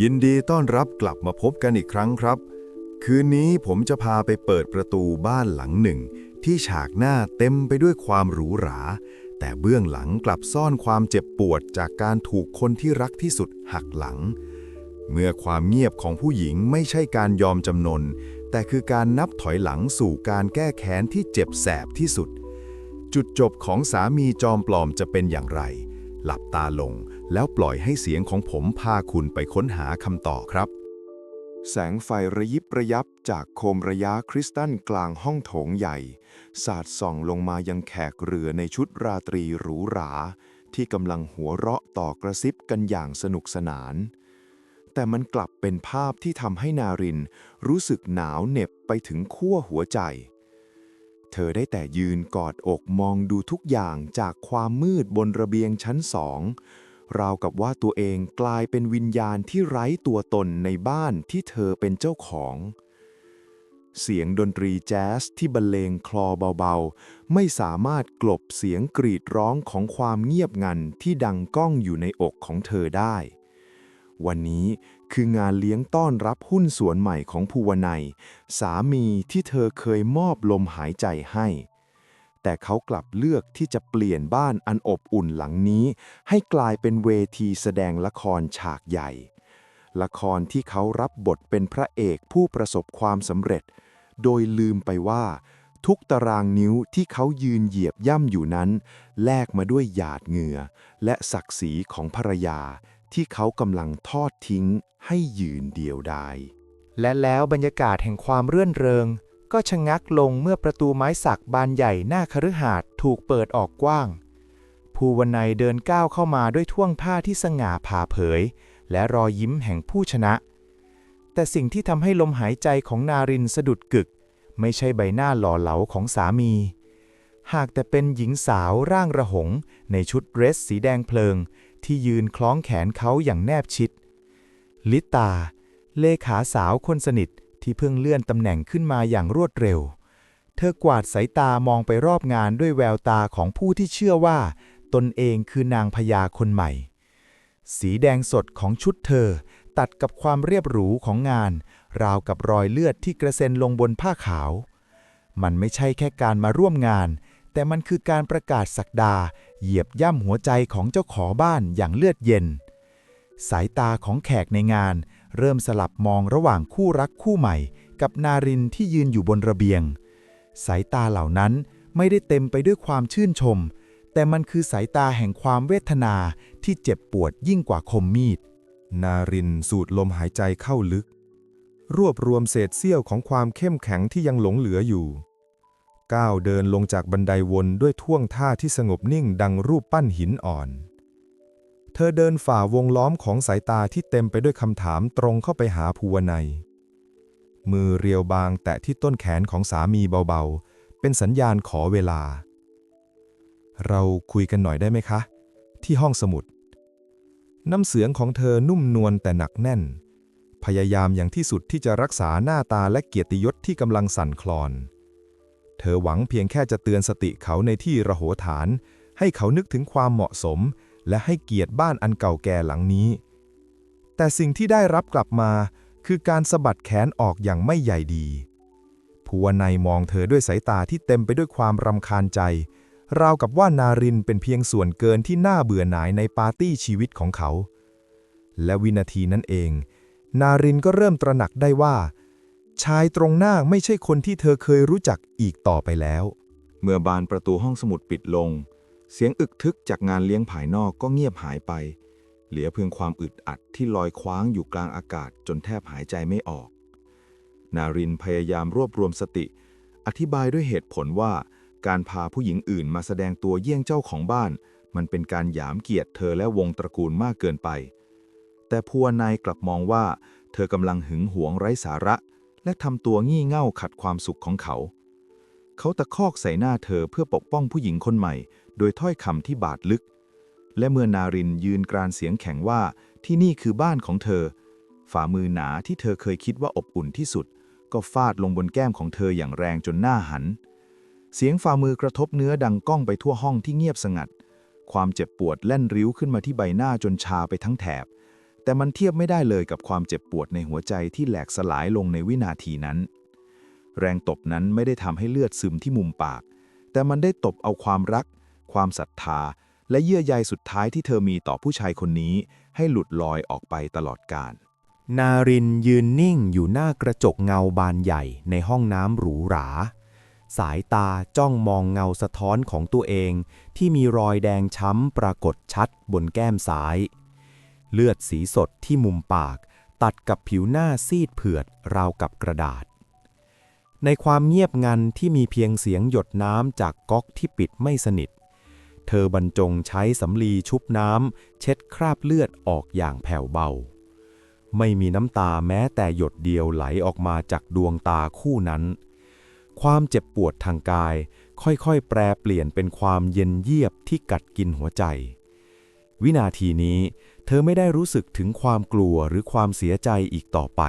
ยินดีต้อนรับกลับมาพบกันอีกครั้งครับ คืนนี้ผมจะพาไปเปิดประตูบ้านหลังหนึ่ง ที่ฉากหน้าเต็มไปด้วยความหรูหรา แต่เบื้องหลังกลับซ่อนความเจ็บปวดจากการถูกคนที่รักที่สุดหักหลัง เมื่อความเงียบของผู้หญิงไม่ใช่การยอมจำนน แต่คือการนับถอยหลังสู่การแก้แค้นที่เจ็บแสบที่สุด จุดจบของสามีจอมปลอมจะเป็นอย่างไร หลับตาลง แล้วปล่อยให้เสียงของผมพาคุณไปค้นหาคำตอบครับ แสงไฟระยิบระยับจากโคมระยะคริสตัลกลางห้องโถงใหญ่ สาดส่องลงมายังแขกเรือในชุดราตรีหรูหรา ที่กำลังหัวเราะต่อกระซิบกันอย่างสนุกสนาน แต่มันกลับเป็นภาพที่ทำให้นารินรู้สึกหนาวเหน็บไปถึงขั้วหัวใจเธอได้แต่ยืนกอดอกมองดูทุกอย่างจากความมืดบนระเบียงชั้นสอง ราวกับว่าตัวเองกลายเป็นวิญญาณที่ไร้ตัวตนในบ้านที่เธอเป็นเจ้าของ เสียงดนตรีแจ๊สที่บรรเลงคลอเบาๆ ไม่สามารถกลบเสียงกรีดร้องของความเงียบงันที่ดังก้องอยู่ในอกของเธอได้ วันนี้คืองานเลี้ยงต้อนรับหุ้นส่วนใหม่ของภูวนัย สามีที่เธอเคยมอบลมหายใจให้ แต่เขากลับเลือกที่จะเปลี่ยนบ้านอันอบอุ่นหลังนี้ ให้กลายเป็นเวทีแสดงละครฉากใหญ่ ละครที่เขารับบทเป็นพระเอกผู้ประสบความสำเร็จ โดยลืมไปว่า ทุกตารางนิ้วที่เขายืนเหยียบย่ำอยู่นั้น แลกมาด้วยหยาดเหงื่อ และศักดิ์ศรีของภรรยา ที่เขากำลังทอดทิ้งให้ยืนเดียวดายและแล้วบรรยากาศแห่งความเรื่อนเริง ก็ชะงักลงเมื่อประตูไม้สักบานใหญ่หน้าคฤหาสน์ถูกเปิดออกกว้าง ภูวนัยเดินก้าวเข้ามาด้วยท่วงท่าที่สง่าผ่าเผย และรอยยิ้มแห่งผู้ชนะ แต่สิ่งที่ทำให้ลมหายใจของนารินสะดุดกึก ไม่ใช่ใบหน้าหล่อเหลาของสามี หากแต่เป็นหญิงสาวร่างระหง ในชุดเดรสสีแดงเพลิง ที่ยืนคล้องแขนเขาอย่างแนบชิด ลิตา เลขาสาวคนสนิท ที่เพิ่งเลื่อนตำแหน่งขึ้นมาอย่างรวดเร็ว เธอกวาดสายตามองไปรอบงานด้วยแววตาของผู้ที่เชื่อว่า ตนเองคือนางพญาคนใหม่ สีแดงสดของชุดเธอ ตัดกับความเรียบหรูของงาน ราวกับรอยเลือดที่กระเซ็นลงบนผ้าขาว มันไม่ใช่แค่การมาร่วมงาน แต่มันคือการประกาศสักดา เหยียบย่ำหัวใจของเจ้าขอบ้านอย่างเลือดเย็น สายตาของแขกในงาน เริ่มสลับมองระหว่างคู่รักคู่ใหม่ กับนารินที่ยืนอยู่บนระเบียง สายตาเหล่านั้นไม่ได้เต็มไปด้วยความชื่นชม แต่มันคือสายตาแห่งความเวทนาที่เจ็บปวดยิ่งกว่าคมมีด นารินสูดลมหายใจเข้าลึก รวบรวมเศษเสี้ยวของความเข้มแข็งที่ยังหลงเหลืออยู่ ก้าวเดินลงจากบันไดวนด้วยท่วงท่าที่สงบนิ่งดังรูปปั้นหินอ่อน เธอเดินฝ่าวงล้อมของสายตาที่เต็มไปด้วยคำถามตรงเข้าไปหาภูวนัย มือเรียวบางแตะที่ต้นแขนของสามีเบาๆ เป็นสัญญาณขอเวลา เราคุยกันหน่อยได้ไหมคะ ที่ห้องสมุด น้ำเสียงของเธอนุ่มนวลแต่หนักแน่น พยายามอย่างที่สุดที่จะรักษาหน้าตาและเกียรติยศที่กำลังสั่นคลอน เธอหวังเพียงแค่จะเตือนสติเขาในที่ระโหฐาน ให้เขานึกถึงความเหมาะสม และให้เกียรติบ้านอันเก่าแก่หลังนี้ แต่สิ่งที่ได้รับกลับมาคือการสะบัดแขนออกอย่างไม่ใหญ่ดีภูวนัยมองเธอด้วยสายตาที่เต็มไปด้วยความรำคาญใจ ราวกับว่านารินเป็นเพียงส่วนเกินที่น่าเบื่อหน่ายในปาร์ตี้ชีวิตของเขา และวินาทีนั้นเอง นารินก็เริ่มตระหนักได้ว่า ชายตรงหน้าไม่ใช่คนที่เธอเคยรู้จักอีกต่อไปแล้ว เมื่อบานประตูห้องสมุดปิดลง เสียงอึกทึกจากงานเลี้ยงภายนอกก็เงียบหายไป เหลือเพียงความอึดอัดที่ลอยคว้างอยู่กลางอากาศจนแทบหายใจไม่ออก นารินพยายามรวบรวมสติ อธิบายด้วยเหตุผลว่า การพาผู้หญิงอื่นมาแสดงตัวเยี่ยงเจ้าของบ้าน มันเป็นการหยามเกียรติเธอและวงตระกูลมากเกินไป แต่พัวนายกลับมองว่า เธอกำลังหึงหวงไร้สาระ และทำตัวงี่เง่าขัดความสุขของเขา เขาตะคอกใส่หน้าเธอเพื่อปกป้องผู้หญิงคนใหม่ โดยถ้อยคำที่บาดลึก และเมื่อนารินยืนกรานเสียงแข็งว่าที่นี่คือบ้านของเธอ ฝ่ามือหนาที่เธอเคยคิดว่าอบอุ่นที่สุด ก็ฟาดลงบนแก้มของเธออย่างแรงจนหน้าหัน เสียงฝ่ามือกระทบเนื้อดังก้องไปทั่วห้องที่เงียบสงัด ความเจ็บปวดแล่นริ้วขึ้นมาที่ใบหน้าจนชาไปทั้งแถบ แต่มันเทียบไม่ได้เลยกับความเจ็บปวดในหัวใจที่แหลกสลายลงในวินาทีนั้น แรงตบนั้นไม่ได้ทำให้เลือดซึมที่มุมปาก แต่มันได้ตบเอาความรัก ความศรัทธา และเยื่อใยสุดท้ายที่เธอมีต่อผู้ชายคนนี้ ให้หลุดลอยออกไปตลอดกาลนารินยืนนิ่งอยู่หน้ากระจกเงาบานใหญ่ในห้องน้ำหรูหรา สายตาจ้องมองเงาสะท้อนของตัวเอง ที่มีรอยแดงช้ำปรากฏชัดบนแก้มซ้าย เลือดสีสดที่มุมปาก ตัดกับผิวหน้าซีดเผือดราวกับกระดาษ ในความเงียบงันที่มีเพียงเสียงหยดน้ำจากก๊อกที่ปิดไม่สนิท เธอบรรจงใช้สำลีชุบน้ำเช็ดคราบเลือดออกอย่างแผ่วเบา ไม่มีน้ำตาแม้แต่หยดเดียวไหลออกมาจากดวงตาคู่นั้น ความเจ็บปวดทางกาย ค่อยๆ แปรเปลี่ยนเป็นความเย็นเยียบที่กัดกินหัวใจ วินาทีนี้ เธอไม่ได้รู้สึกถึงความกลัวหรือความเสียใจอีกต่อไป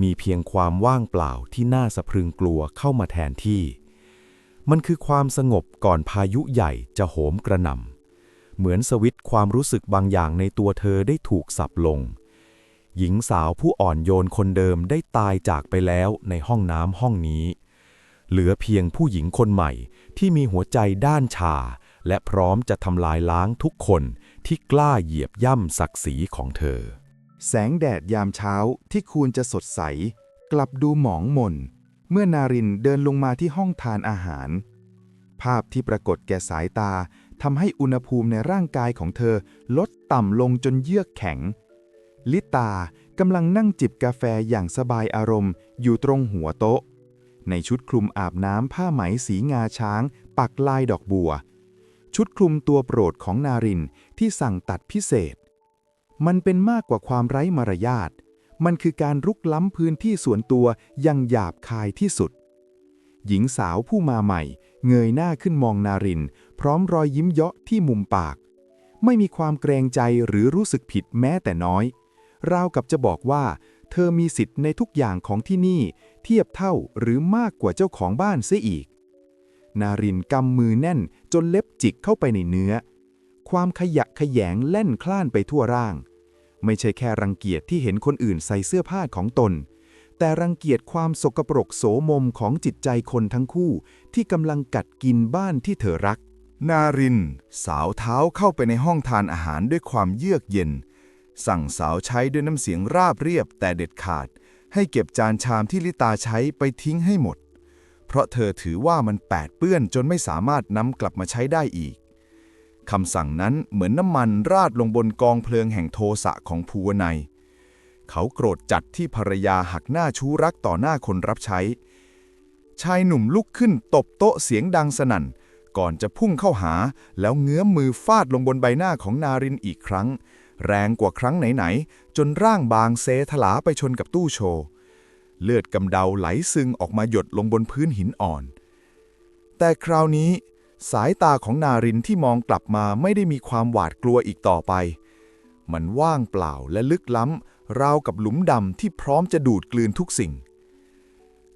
มีเพียงความว่างเปล่าที่น่าสะพรึงกลัวเข้ามาแทนที่ มันคือความสงบก่อนพายุใหญ่จะโหมกระหน่ำเหมือนสวิตความรู้สึกบางอย่างในตัวเธอได้ถูกสับลง หญิงสาวผู้อ่อนโยนคนเดิมได้ตายจากไปแล้วในห้องน้ำห้องนี้ เหลือเพียงผู้หญิงคนใหม่ที่มีหัวใจด้านชา และพร้อมจะทำลายล้างทุกคนที่กล้าเหยียบย่ำศักดิ์ศรีของเธอ แสงแดดยามเช้าที่ควรจะสดใส กลับดูหมองม่น เมื่อนารินเดินลงมาที่ห้องทานอาหาร ภาพที่ปรากฏแก่สายตาทำให้อุณหภูมิในร่างกายของเธอลดต่ำลงจนเยือกแข็ง ลิตากำลังนั่งจิบกาแฟอย่างสบายอารมณ์ อยู่ตรงหัวโต๊ะ ในชุดคลุมอาบน้ำผ้าไหมสีงาช้าง ปักลายดอกบัว ชุดคลุมตัวโปรดของนารินที่สั่งตัดพิเศษ มันเป็นมากกว่าความไร้มารยาท มันคือการรุกล้ำพื้นที่ส่วนตัวยังหยาบคายที่สุด หญิงสาวผู้มาใหม่ เงยหน้าขึ้นมองนาริน พร้อมรอยยิ้มเยาะที่มุมปาก ไม่มีความเกรงใจหรือรู้สึกผิดแม้แต่น้อย ราวกับจะบอกว่า เธอมีสิทธิ์ในทุกอย่างของที่นี่ เทียบเท่าหรือมากกว่าเจ้าของบ้านเสียอีก นารินกำมือแน่นจนเล็บจิกเข้าไปในเนื้อ ความขยะขยงแล่นคลานไปทั่วร่าง ไม่ใช่แค่รังเกียจที่เห็นคนอื่นใส่เสื้อผ้าของตน แต่รังเกียจความสกปรกโสมมของจิตใจคนทั้งคู่ที่กำลังกัดกินบ้านที่เธอรัก นาริน สาวเท้าเข้าไปในห้องทานอาหารด้วยความเยือกเย็น สั่งสาวใช้ด้วยน้ำเสียงราบเรียบแต่เด็ดขาด ให้เก็บจานชามที่ลิตาใช้ไปทิ้งให้หมด เพราะเธอถือว่ามันแปดเปื้อนจนไม่สามารถนำกลับมาใช้ได้อีก คำสั่งนั้นเหมือนน้ำมันราดลงบนกองเพลิงแห่งโทสะของภูวนัย เขาโกรธจัดที่ภรรยาหักหน้าชู้รักต่อหน้าคนรับใช้ ชายหนุ่มลุกขึ้นตบโต๊ะเสียงดังสนั่น ก่อนจะพุ่งเข้าหาแล้วเงื้อมมือฟาดลงบนใบหน้าของนารินอีกครั้ง แรงกว่าครั้งไหนๆ จนร่างบางเซถลาไปชนกับตู้โชว์เลือดกำเดาไหลซึงออกมาหยดลงบนพื้นหินอ่อน แต่คราวนี้ สายตาของนารินที่มองกลับมาไม่ได้มีความหวาดกลัวอีกต่อไป มันว่างเปล่าและลึกล้ำ ราวกับหลุมดำที่พร้อมจะดูดกลืนทุกสิ่ง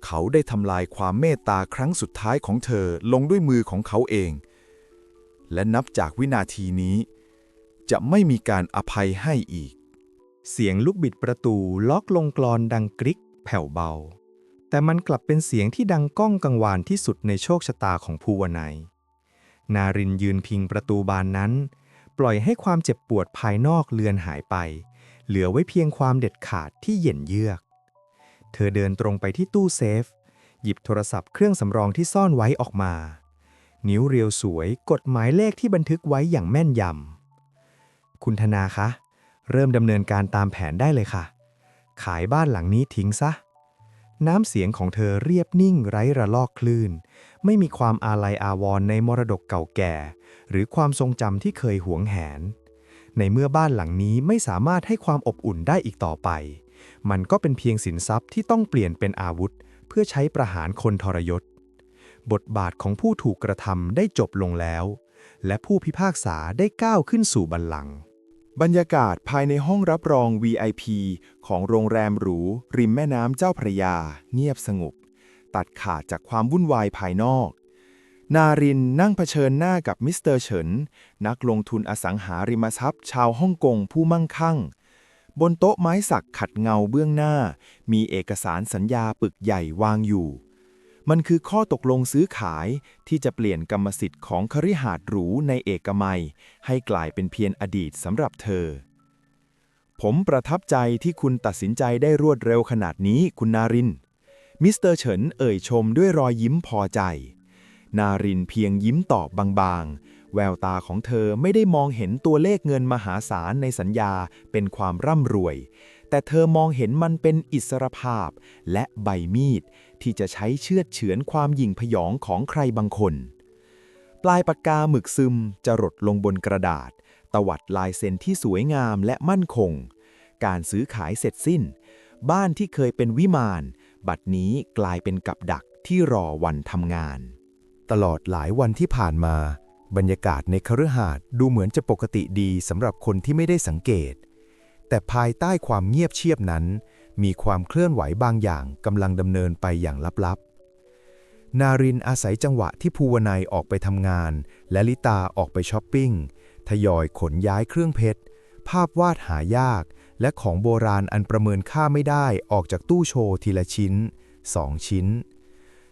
เขาได้ทำลายความเมตตาครั้งสุดท้ายของเธอลงด้วยมือของเขาเอง และนับจากวินาทีนี้ จะไม่มีการอภัยให้อีก เสียงลูกบิดประตูล็อกลงกรอนดังกริกแผ่วเบา แต่มันกลับเป็นเสียงที่ดังก้องกังวานที่สุดในโชคชะตาของภูวนัย นารินยืนพิงประตูบานนั้น ปล่อยให้ความเจ็บปวดภายนอกเลือนหายไป เหลือไว้เพียงความเด็ดขาดที่เย็นเยือก เธอเดินตรงไปที่ตู้เซฟ หยิบโทรศัพท์เครื่องสำรองที่ซ่อนไว้ออกมา นิ้วเรียวสวยกดหมายเลขที่บันทึกไว้อย่างแม่นยำ คุณธนาคะ เริ่มดำเนินการตามแผนได้เลยค่ะ ขายบ้านหลังนี้ทิ้งซะ น้ำเสียงของเธอเรียบนิ่งไร้ระลอกคลื่น ไม่มีความอาลัยอาวรณ์ในมรดกเก่าแก่ หรือความทรงจำที่เคยหวงแหน ในเมื่อบ้านหลังนี้ไม่สามารถให้ความอบอุ่นได้อีกต่อไป มันก็เป็นเพียงสินทรัพย์ที่ต้องเปลี่ยนเป็นอาวุธ เพื่อใช้ประหารคนทรยศ บทบาทของผู้ถูกกระทำได้จบลงแล้ว และผู้พิพากษาได้ก้าวขึ้นสู่บัลลังก์ บรรยากาศภายในห้องรับรอง VIP ของโรงแรมหรู ริมแม่น้ำเจ้าพระยา เงียบสงบ ตัดขาดจากความวุ่นวายภายนอก นารินนั่งเผชิญหน้ากับมิสเตอร์เฉิน นักลงทุนอสังหาริมทรัพย์ ชาวฮ่องกงผู้มั่งคั่ง บนโต๊ะไม้สักขัดเงาเบื้องหน้า มีเอกสารสัญญาปึกใหญ่วางอยู่ มันคือข้อตกลงซื้อขายที่จะเปลี่ยนกรรมสิทธิ์ของคฤหาสน์หรูในเอกมัย ให้กลายเป็นเพียงอดีตสำหรับเธอ ผมประทับใจที่คุณตัดสินใจได้รวดเร็วขนาดนี้คุณนาริน มิสเตอร์เฉินเอ่ยชมด้วยรอยยิ้มพอใจ นารินเพียงยิ้มตอบบางๆ แววตาของเธอไม่ได้มองเห็นตัวเลขเงินมหาศาลในสัญญาเป็นความร่ำรวยแต่เธอมองเห็นมันเป็นอิสรภาพและใบมีด ที่จะใช้เชือดเฉือนความหยิ่งพยองของใครบางคน ปลายปากกาหมึกซึมจะรดลงบนกระดาษ ตวัดลายเซ็นที่สวยงามและมั่นคง การซื้อขายเสร็จสิ้น บ้านที่เคยเป็นวิมาน บัดนี้กลายเป็นกับดักที่รอวันทำงาน ตลอดหลายวันที่ผ่านมา บรรยากาศในคฤหาสน์ดูเหมือนจะปกติดีสำหรับคนที่ไม่ได้สังเกต แต่ภายใต้ความเงียบเชียบนั้น มีความเคลื่อนไหวบางอย่างกำลังดำเนินไปอย่างลับๆ นารินอาศัยจังหวะที่ภูวนัยออกไปทำงาน และลิตาออกไปช้อปปิ้ง ทยอยขนย้ายเครื่องเพชร ภาพวาดหายาก และของโบราณอันประเมินค่าไม่ได้ออกจากตู้โชว์ทีละชิ้นสองชิ้น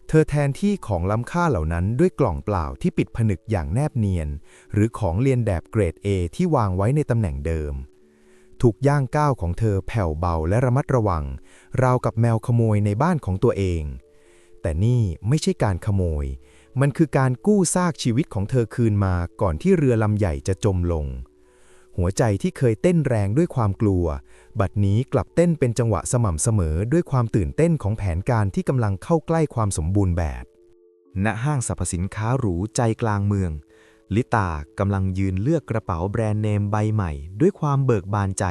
เธอแทนที่ของล้ำค่าเหล่านั้นด้วยกล่องเปล่าที่ปิดผนึกอย่างแนบเนียน หรือของเลียนแบบเกรด A ที่วางไว้ในตำแหน่งเดิม ถูกย่างก้าวของเธอแผ่วเบาและระมัดระวัง ราวกับแมวขโมยในบ้านของตัวเอง แต่นี่ไม่ใช่การขโมย มันคือการกู้ซากชีวิตของเธอคืนมาก่อนที่เรือลำใหญ่จะจมลง หัวใจที่เคยเต้นแรงด้วยความกลัว บัดนี้กลับเต้นเป็นจังหวะสม่ำเสมอด้วยความตื่นเต้นของแผนการที่กำลังเข้าใกล้ความสมบูรณ์แบบ ณห้างสรรพสินค้าหรูใจกลางเมือง ลิตากำลังยืนเลือกกระเป๋าแบรนด์เนมใบใหม่ ด้วยความเบิกบานใจ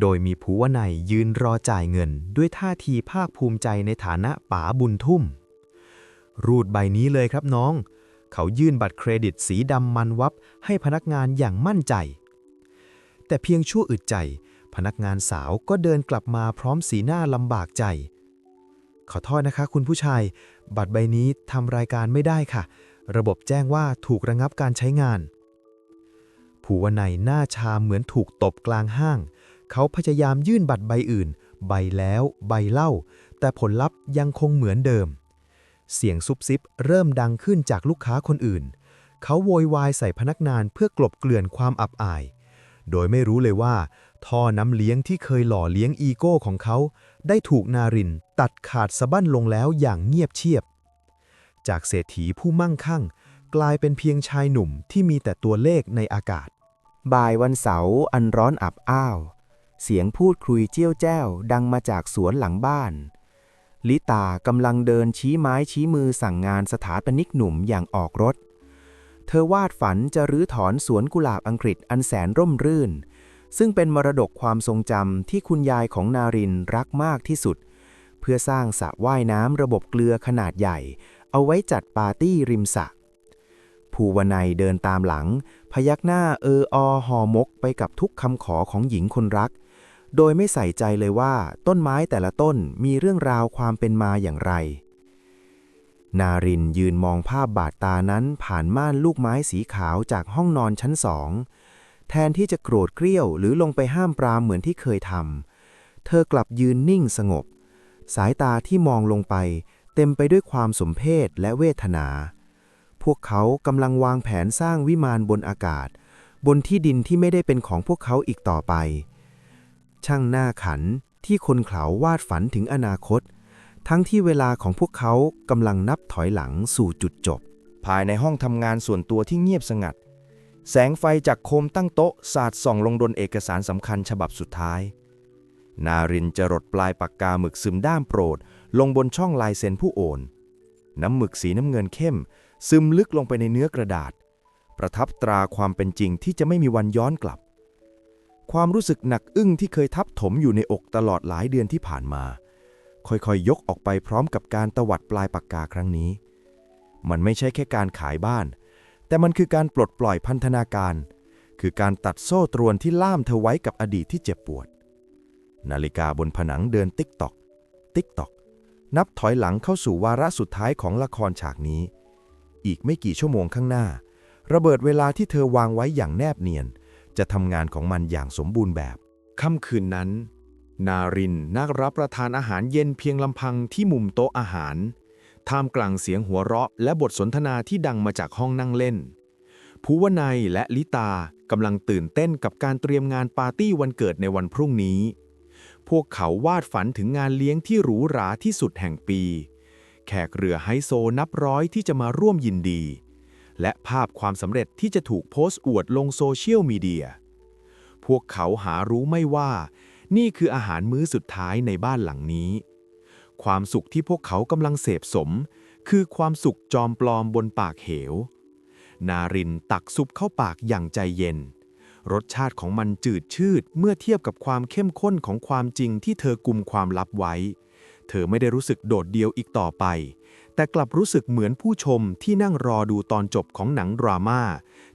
โดยมีภูวนัยยืนรอจ่ายเงิน ด้วยท่าทีภาคภูมิใจในฐานะป๋าบุญทุ่ม รูดใบนี้เลยครับน้อง เขายื่นบัตรเครดิตสีดำมันวับให้พนักงานอย่างมั่นใจ แต่เพียงชั่วอึดใจ พนักงานสาวก็เดินกลับมาพร้อมสีหน้าลำบากใจ ขอโทษนะคะ คุณผู้ชาย บัตรใบนี้ทำรายการไม่ได้ค่ะ ระบบแจ้งว่าถูกระงับการใช้งาน ภูวนัยหน้าชาเหมือนถูกตบกลางห้าง เขาพยายามยื่นบัตรใบอื่น ใบแล้วใบเล่า แต่ผลลัพธ์ยังคงเหมือนเดิม เสียงซุบซิบเริ่มดังขึ้นจากลูกค้าคนอื่น เขาโวยวายใส่พนักงานเพื่อกลบเกลื่อนความอับอาย โดยไม่รู้เลยว่า ท่อน้ำเลี้ยงที่เคยหล่อเลี้ยงอีโก้ของเขา ได้ถูกนารินตัดขาดสะบั้นลงแล้วอย่างเงียบเชียบ จากเศรษฐีผู้มั่งคั่ง กลายเป็นเพียงชายหนุ่มที่มีแต่ตัวเลขในอากาศ บ่ายวันเสาร์อันร้อนอับอ้าว เสียงพูดคุยเจี้ยวแจ้ว ดังมาจากสวนหลังบ้าน ลิตากำลังเดินชี้ไม้ชี้มือสั่งงานสถาปนิกหนุ่มอย่างออกรถ เธอวาดฝันจะรื้อถอนสวนกุหลาบอังกฤษอันแสนร่มรื่น ซึ่งเป็นมรดกความทรงจำที่คุณยายของนารินรักมากที่สุดเพื่อสร้างสระว่ายน้ำระบบเกลือขนาดใหญ่เอาไว้จัดปาร์ตี้ริมสระภูวนัยเดินตามหลัง พยักหน้าเอออหอมกไปกับทุกคำขอของหญิงคนรัก โดยไม่ใส่ใจเลยว่าต้นไม้แต่ละต้นมีเรื่องราวความเป็นมาอย่างไร นารินยืนมองภาพบาดตานั้นผ่านม่านลูกไม้สีขาวจากห้องนอนชั้นสอง แทนที่จะโกรธเกรี้ยวหรือลงไปห้ามปรามเหมือนที่เคยทำเธอกลับยืนนิ่งสงบ สายตาที่มองลงไป เต็มไปด้วยความสมเพชและเวทนา พวกเขากำลังวางแผนสร้างวิมานบนอากาศ บนที่ดินที่ไม่ได้เป็นของพวกเขาอีกต่อไป ช่างหน้าขันที่คนเขาวาดฝันถึงอนาคต ทั้งที่เวลาของพวกเขากำลังนับถอยหลังสู่จุดจบ ภายในห้องทำงานส่วนตัวที่เงียบสงัด แสงไฟจากโคมตั้งโต๊ะสาดส่องลงบนเอกสารสำคัญฉบับสุดท้าย นารินจะรดปลายปากกาหมึกซึมด้ามโปรด ลงบนช่องลายเซ็นผู้โอน น้ำหมึกสีน้ำเงินเข้ม ซึมลึกลงไปในเนื้อกระดาษ ประทับตราความเป็นจริงที่จะไม่มีวันย้อนกลับ ความรู้สึกหนักอึ้งที่เคยทับถมอยู่ในอกตลอดหลายเดือนที่ผ่านมา ค่อยๆยกออกไปพร้อมกับการตวัดปลายปากกาครั้งนี้ มันไม่ใช่แค่การขายบ้าน แต่มันคือการปลดปล่อยพันธนาการ คือการตัดโซ่ตรวนที่ล่ามเธอไว้กับอดีตที่เจ็บปวด นาฬิกาบนผนังเดินติ๊กตอก ติ๊กตอก นับถอยหลังเข้าสู่วาระสุดท้ายของละครฉากนี้ อีกไม่กี่ชั่วโมงข้างหน้า ระเบิดเวลาที่เธอวางไว้อย่างแนบเนียน จะทำงานของมันอย่างสมบูรณ์แบบค่ำคืนนั้น นารินนักรับประทานอาหารเย็นเพียงลำพังที่มุมโต๊ะอาหาร ท่ามกลางเสียงหัวเราะ และบทสนทนาที่ดังมาจากห้องนั่งเล่นภูวนัยและลิตากำลังตื่นเต้นกับการเตรียมงานปาร์ตี้วันเกิดในวันพรุ่งนี้ พวกเขาวาดฝันถึงงานเลี้ยงที่หรูหราที่สุดแห่งปี แขกเรือไฮโซนับร้อยที่จะมาร่วมยินดี และภาพความสำเร็จที่จะถูกโพสต์อวดลงโซเชียลมีเดีย พวกเขาหารู้ไม่ว่า นี่คืออาหารมื้อสุดท้ายในบ้านหลังนี้ ความสุขที่พวกเขากำลังเสพสม คือความสุขจอมปลอมบนปากเหว นารินตักซุปเข้าปากอย่างใจเย็น รสชาติของมันจืดชืดเมื่อเทียบกับความเข้มข้นของความจริงที่เธอกุมความลับไว้ เธอไม่ได้รู้สึกโดดเดี่ยวอีกต่อไป แต่กลับรู้สึกเหมือนผู้ชมที่นั่งรอดูตอนจบของหนังดราม่า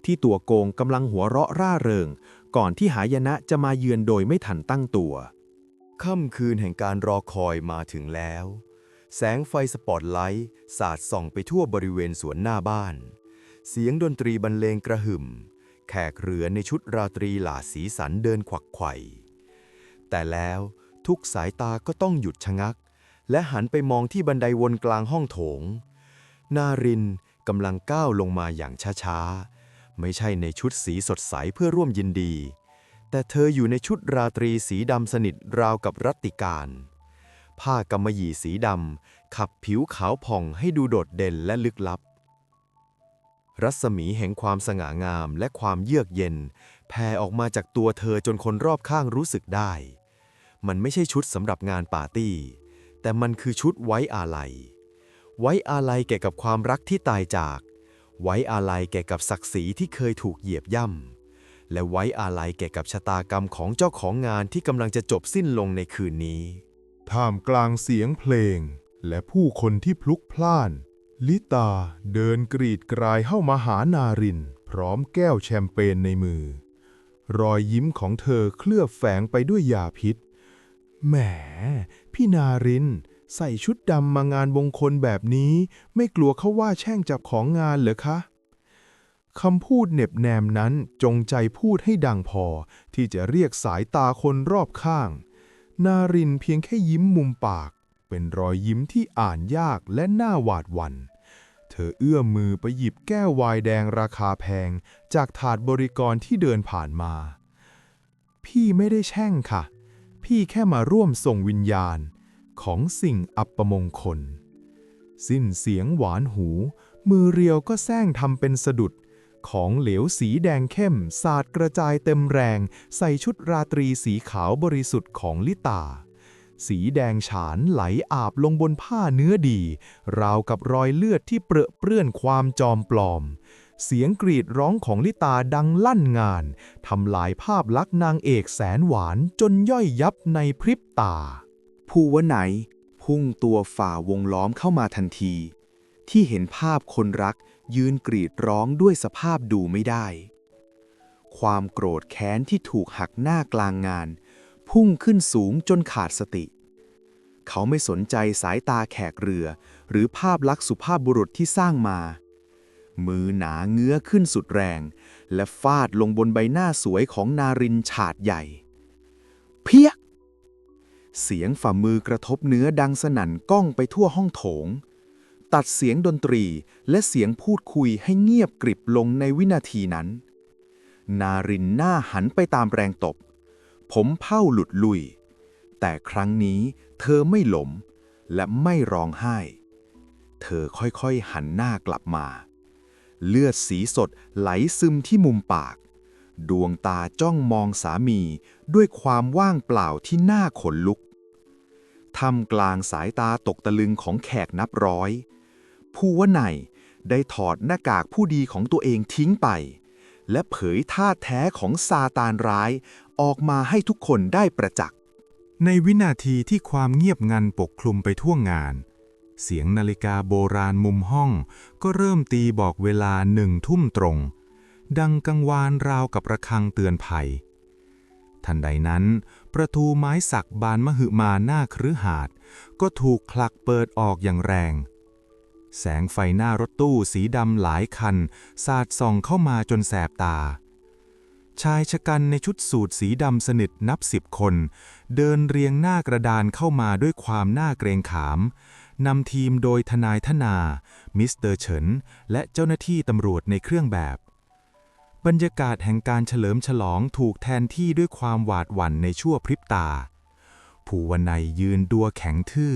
ที่ตัวโกงกำลังหัวเราะร่าเริง ก่อนที่หายนะจะมาเยือนโดยไม่ทันตั้งตัวค่ำคืนแห่งการรอคอยมาถึงแล้ว แสงไฟสปอตไลท์สาดส่องไปทั่วบริเวณสวนหน้าบ้าน เสียงดนตรีบรรเลงกระหึ่ม แขกเรือในชุดราตรีหลาสีสันเดินขวักไขว่แต่แล้วทุกสายตาก็ต้องหยุดชะงัก และหันไปมองที่บันไดวนกลางห้องโถง นารินกำลังก้าวลงมาอย่างช้าๆ ไม่ใช่ในชุดสีสดใสเพื่อร่วมยินดี แต่เธออยู่ในชุดราตรีสีดำสนิทราวกับรัตติการ ผ้ากำมะหยี่สีดำขับผิวขาวผ่องให้ดูโดดเด่นและลึกลับ รัศมีแห่งความสง่างามและความเยือกเย็น แผ่ออกมาจากตัวเธอจนคนรอบข้างรู้สึกได้ มันไม่ใช่ชุดสำหรับงานปาร์ตี้ แต่มันคือชุดไว้อาลัย ไว้อาลัยแก่กับความรักที่ตายจาก ไว้อาลัยแก่กับศักดิ์ศรีที่เคยถูกเหยียบย่ำ และไว้อาลัยแก่กับชะตากรรมของเจ้าของงานที่กำลังจะจบสิ้นลงในคืนนี้ ท่ามกลางเสียงเพลง และผู้คนที่พลุกพล่าน ลิตาเดินกรีดกรายเข้ามาหานาริน พร้อมแก้วแชมเปญในมือ รอยยิ้มของเธอเคลือบแฝงไปด้วยยาพิษ แหม พี่นาริน ใส่ชุดดำมางานมงคลแบบนี้ ไม่กลัวเขาว่าแช่งจับของงานเหรอคะคำพูดเน็บแนมนั้นจงใจพูดให้ดังพอ ที่จะเรียกสายตาคนรอบข้าง นารินเพียงแค่ยิ้มมุมปาก เป็นรอยยิ้มที่อ่านยากและน่าหวาดหวัน่น เธอเอื้อมมือไปหยิบแก้วไวน์แดงราคาแพง จากถาดบริกรที่เดินผ่านมา พี่ไม่ได้แช่งค่ะ พี่แค่มาร่วมส่งวิญญาณของสิ่งอัปมงคล สิ้นเสียงหวานหู มือเรียวก็แซงทำเป็นสะดุด ของเหลวสีแดงเข้ม สาดกระจายเต็มแรง ใส่ชุดราตรีสีขาวบริสุทธิ์ของลิตา สีแดงฉานไหลอาบลงบนผ้าเนื้อดี ราวกับรอยเลือดที่เปรอะเปื้อนความจอมปลอม เสียงกรีดร้องของลิตาดังลั่นงาน ทำลายภาพลักษณ์นางเอกแสนหวานจนย่อยยับในพริบตาภูวไหน พุ่งตัวฝ่าวงล้อมเข้ามาทันที ที่เห็นภาพคนรักยืนกรีดร้องด้วยสภาพดูไม่ได้ ความโกรธแค้นที่ถูกหักหน้ากลางงาน พุ่งขึ้นสูงจนขาดสติ เขาไม่สนใจสายตาแขกเรือ หรือภาพลักษณ์สุภาพบุรุษที่สร้างมา มือหนาเงื้อขึ้นสุดแรง และฟาดลงบนใบหน้าสวยของนารินฉาดใหญ่ เพี้ยเสียงฝ่ามือกระทบเนื้อดังสนั่นก้องไปทั่วห้องโถง ตัดเสียงดนตรีและเสียงพูดคุยให้เงียบกริบลงในวินาทีนั้น นารินหน้าหันไปตามแรงตบ ผมเผ้าหลุดลุย แต่ครั้งนี้เธอไม่หลมและไม่ร้องไห้ เธอค่อยๆหันหน้ากลับมา เลือดสีสดไหลซึมที่มุมปาก ดวงตาจ้องมองสามีด้วยความว่างเปล่าที่หน่าขนลุกท่ามกลางสายตาตกตะลึงของแขกนับร้อย ผู้ว่าในได้ถอดหน้ากากผู้ดีของตัวเองทิ้งไป และเผยท่าแท้ของซาตานร้าย ออกมาให้ทุกคนได้ประจักษ์ ในวินาทีที่ความเงียบงันปกคลุมไปทั่วงาน เสียงนาฬิกาโบราณมุมห้อง ก็เริ่มตีบอกเวลาหนึ่งทุ่มตรง ดังกังวานราวกับระฆังเตือนภัย ทันใดนั้น ประตูไม้สักบานมหึมาหน้าคฤหาสน์ก็ถูกคลักเปิดออกอย่างแรง แสงไฟหน้ารถตู้สีดำหลายคัน สาดส่องเข้ามาจนแสบตา ชายชะกันในชุดสูทสีดำสนิทนับสิบคน เดินเรียงหน้ากระดานเข้ามาด้วยความหน่าเกรงขาม นำทีมโดยทนายทนา มิสเตอร์เฉิน และเจ้าหน้าที่ตำรวจในเครื่องแบบ บรรยากาศแห่งการเฉลิมฉลองถูกแทนที่ด้วยความหวาดหวั่นในชั่วพริบตา ภูวนัยยืนดัวแข็งทื่อ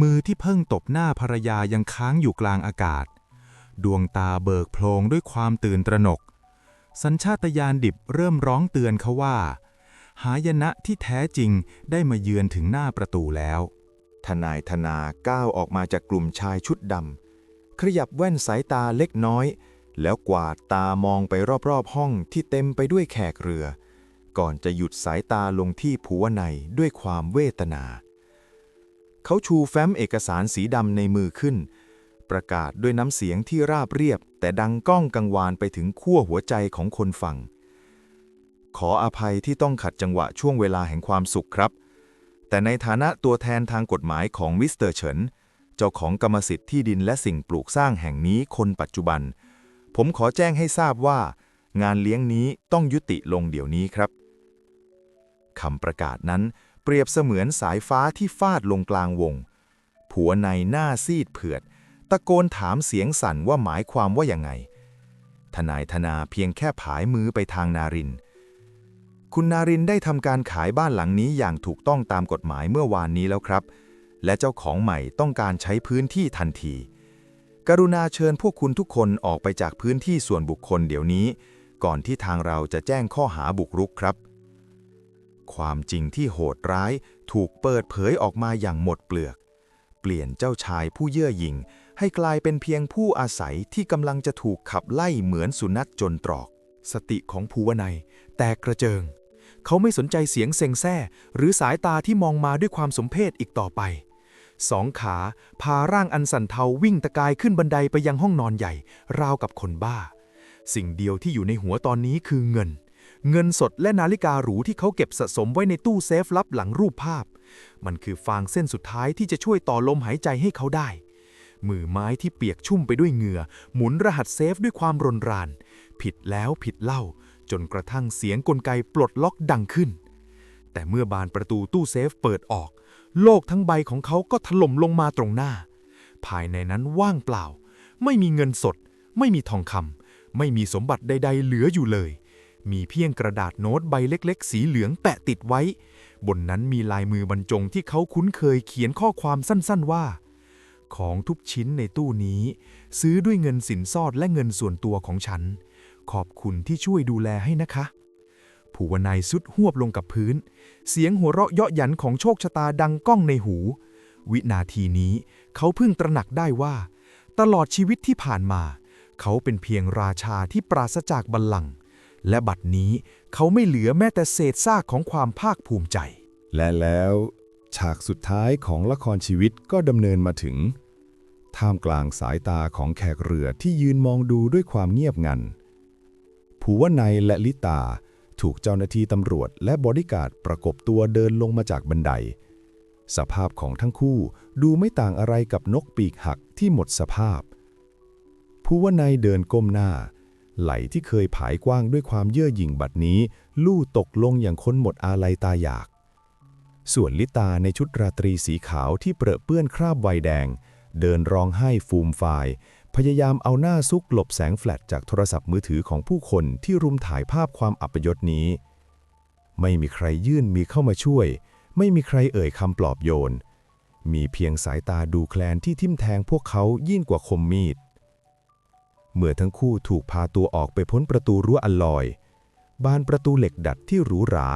มือที่เพิ่งตบหน้าภรรยายังค้างอยู่กลางอากาศ ดวงตาเบิกโพลงด้วยความตื่นตระหนก สัญชาตญาณดิบเริ่มร้องเตือนเขาว่า หายนะที่แท้จริงได้มาเยือนถึงหน้าประตูแล้ว ทนายธนาก้าวออกมาจากกลุ่มชายชุดดำขยับแว่นสายตาเล็กน้อย แล้วกวาดตามองไปรอบๆห้องที่เต็มไปด้วยแขกเรือ ก่อนจะหยุดสายตาลงที่ภูวในด้วยความเวทนา เขาชูแฟ้มเอกสารสีดำในมือขึ้น ประกาศด้วยน้ำเสียงที่ราบเรียบ แต่ดังก้องกังวานไปถึงขั้วหัวใจของคนฟัง ขออภัยที่ต้องขัดจังหวะช่วงเวลาแห่งความสุขครับ แต่ในฐานะตัวแทนทางกฎหมายของมิสเตอร์เฉินเจ้าของกรรมสิทธิ์ที่ดินและสิ่งปลูกสร้างแห่งนี้คนปัจจุบัน ผมขอแจ้งให้ทราบว่า งานเลี้ยงนี้ต้องยุติลงเดี๋ยวนี้ครับคำประกาศนั้นเปรียบเสมือนสายฟ้าที่ฟาดลงกลางวง ผัวในหน้าซีดเผือด ตะโกนถามเสียงสั่นว่าหมายความว่าอยังไง ทนายธนาเพียงแค่ผายมือไปทางนาริน คุณนารินได้ทำการขายบ้านหลังนี้อย่างถูกต้องตามกฎหมายเมื่อวานนี้แล้วครับ และเจ้าของใหม่ต้องการใช้พื้นที่ทันที กรุณาเชิญพวกคุณทุกคนออกไปจากพื้นที่ส่วนบุคคลเดี๋ยวนี้ ก่อนที่ทางเราจะแจ้งข้อหาบุกรุกครับ ความจริงที่โหดร้ายถูกเปิดเผยออกมาอย่างหมดเปลือก เปลี่ยนเจ้าชายผู้เย่อหยิ่ง ให้กลายเป็นเพียงผู้อาศัยที่กำลังจะถูกขับไล่เหมือนสุนัขจนตรอก สติของภูวนัย แตกกระเจิง เขาไม่สนใจเสียงเซ็งแซ่ หรือสายตาที่มองมาด้วยความสมเพชอีกต่อไป สองขาพาร่างอันสันเทาวิ่งตะกายขึ้นบันไดไปยังห้องนอนใหญ่ ราวกับคนบ้า สิ่งเดียวที่อยู่ในหัวตอนนี้คือเงิน เงินสดและนาฬิกาหรูที่เขาเก็บสะสมไว้ในตู้เซฟลับหลังรูปภาพ มันคือฟางเส้นสุดท้ายที่จะช่วยต่อลมหายใจให้เขาได้ มือไม้ที่เปียกชุ่มไปด้วยเหงื่อ หมุนรหัสเซฟด้วยความรนราน ผิดแล้วผิดเล่า จนกระทั่งเสียงกลไกปลดล็อกดังขึ้น แต่เมื่อบานประตูตู้เซฟเปิดออก โลกทั้งใบของเขาก็ถล่มลงมาตรงหน้า ภายในนั้นว่างเปล่า ไม่มีเงินสด ไม่มีทองคำไม่มีสมบัติใด ๆ เหลืออยู่เลย มีเพียงกระดาษโน้ตใบเล็ก ๆ สีเหลืองแปะติดไว้ บนนั้นมีลายมือบรรจงที่เขาคุ้นเคยเขียนข้อความสั้น ๆ ว่า ของทุกชิ้นในตู้นี้ ซื้อด้วยเงินสินสอดและเงินส่วนตัวของฉัน ขอบคุณที่ช่วยดูแลให้นะคะ ผู้วนายสุดหวบลงกับพื้น เสียงหัวเราะเยาะหยันของโชคชะตาดังก้องในหู วินาทีนี้เขาเพิ่งตระหนักได้ว่า ตลอดชีวิตที่ผ่านมา เขาเป็นเพียงราชาที่ปราศจากบัลลังก์และบัดนี้เขาไม่เหลือแม้แต่เศษซากของความภาคภูมิใจ และแล้ว ฉากสุดท้ายของละครชีวิตก็ดำเนินมาถึง ท่ามกลางสายตาของแขกเรือที่ยืนมองดูด้วยความเงียบงันภูวนัยและลิตาถูกเจ้าหน้าที่ตำรวจและบริการดประกบตัวเดินลงมาจากบันได สภาพของทั้งคู่ดูไม่ต่างอะไรกับนกปีกหักที่หมดสภาพภูวนัยเดินก้มหน้า ไหลที่เคยผายกว้างด้วยความเย่อหยิ่งบัดนี้ ลู่ตกลงอย่างคนหมดอาลัยตาอยาก ส่วนลิตาในชุดราตรีสีขาวที่เปรอะเปื้อนคราบไวแดง เดินร้องไห้ฟูมฟาย พยายามเอาหน้าซุกหลบแสงแฟลชจากโทรศัพท์มือถือของผู้คนที่รุมถ่ายภาพความอัปยศนี้ ไม่มีใครยื่นมีเข้ามาช่วย ไม่มีใครเอ่ยคำปลอบโยน มีเพียงสายตาดูแคลนที่ทิ่มแทงพวกเขายิ่งกว่าคมมีด เมื่อทั้งคู่ถูกพาตัวออกไปพ้นประตูรั้วอัลลอย บานประตูเหล็กดัดที่หรูหรา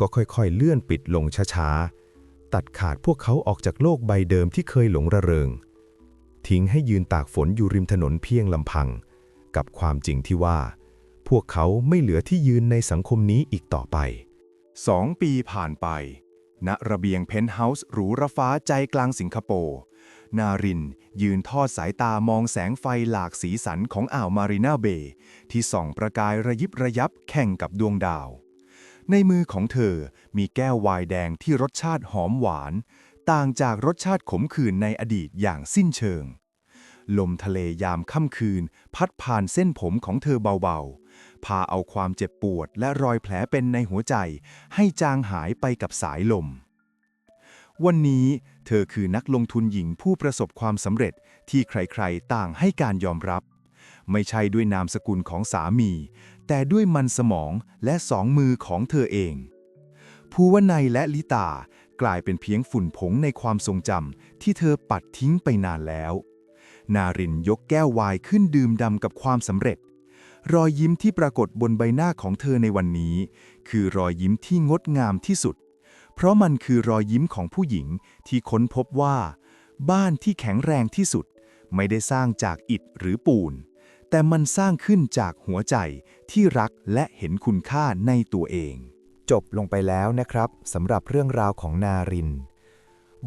ก็ค่อยๆ เลื่อนปิดลงช้าๆ ตัดขาดพวกเขาออกจากโลกใบเดิมที่เคยหลงระเริง ทิ้งให้ยืนตากฝนอยู่ริมถนนเพียงลำพัง กับความจริงที่ว่า พวกเขาไม่เหลือที่ยืนในสังคมนี้อีกต่อไปสองปีผ่านไป ณ ระเบียงเพนท์เฮาส์หรูระฟ้าใจกลางสิงคโปร์ นารินยืนทอดสายตามองแสงไฟหลากสีสันของอ่าวมารีนาเบย์ที่ส่องประกายระยิบระยับแข่งกับดวงดาว ในมือของเธอมีแก้วไวน์แดงที่รสชาติหอมหวาน ต่างจากรสชาติขมขื่นในอดีตอย่างสิ้นเชิง ลมทะเลยามค่ำคืน พัดผ่านเส้นผมของเธอเบาๆ พาเอาความเจ็บปวดและรอยแผลเป็นในหัวใจ ให้จางหายไปกับสายลม วันนี้เธอคือนักลงทุนหญิงผู้ประสบความสำเร็จที่ใครๆต่างให้การยอมรับ ไม่ใช่ด้วยนามสกุลของสามี แต่ด้วยมันสมองและสองมือของเธอเอง ภูวนัยและลิตากลายเป็นเพียงฝุ่นผงในความทรงจำที่เธอปัดทิ้งไปนานแล้ว นารินยกแก้ววายขึ้นดื่มดำกับความสำเร็จ รอยยิ้มที่ปรากฏบนใบหน้าของเธอในวันนี้ คือรอยยิ้มที่งดงามที่สุด เพราะมันคือรอยยิ้มของผู้หญิงที่ค้นพบว่า บ้านที่แข็งแรงที่สุด ไม่ได้สร้างจากอิฐหรือปูน แต่มันสร้างขึ้นจากหัวใจที่รักและเห็นคุณค่าในตัวเอง จบลงไปแล้วนะครับสำหรับเรื่องราวของนาริน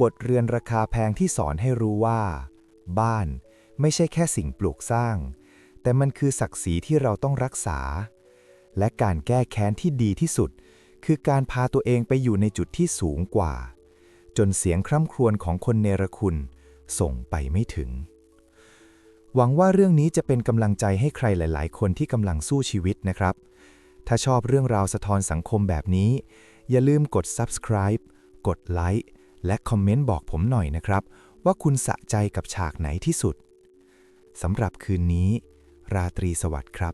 บทเรียนราคาแพงที่สอนให้รู้ว่า บ้านไม่ใช่แค่สิ่งปลูกสร้าง แต่มันคือศักดิ์ศรีที่เราต้องรักษา และการแก้แค้นที่ดีที่สุด คือการพาตัวเองไปอยู่ในจุดที่สูงกว่า จนเสียงคร่ำครวญของคนเนรคุณส่งไปไม่ถึง หวังว่าเรื่องนี้จะเป็นกำลังใจให้ใครหลาย ๆ คนที่กำลังสู้ชีวิตนะครับ ถ้าชอบเรื่องราวสะท้อนสังคมแบบนี้ อย่าลืมกด subscribe กดไลค์และคอมเมนต์บอกผมหน่อยนะครับ ว่าคุณสะใจกับฉากไหนที่สุดสำหรับคืนนี้ ราตรีสวัสดิ์ครับ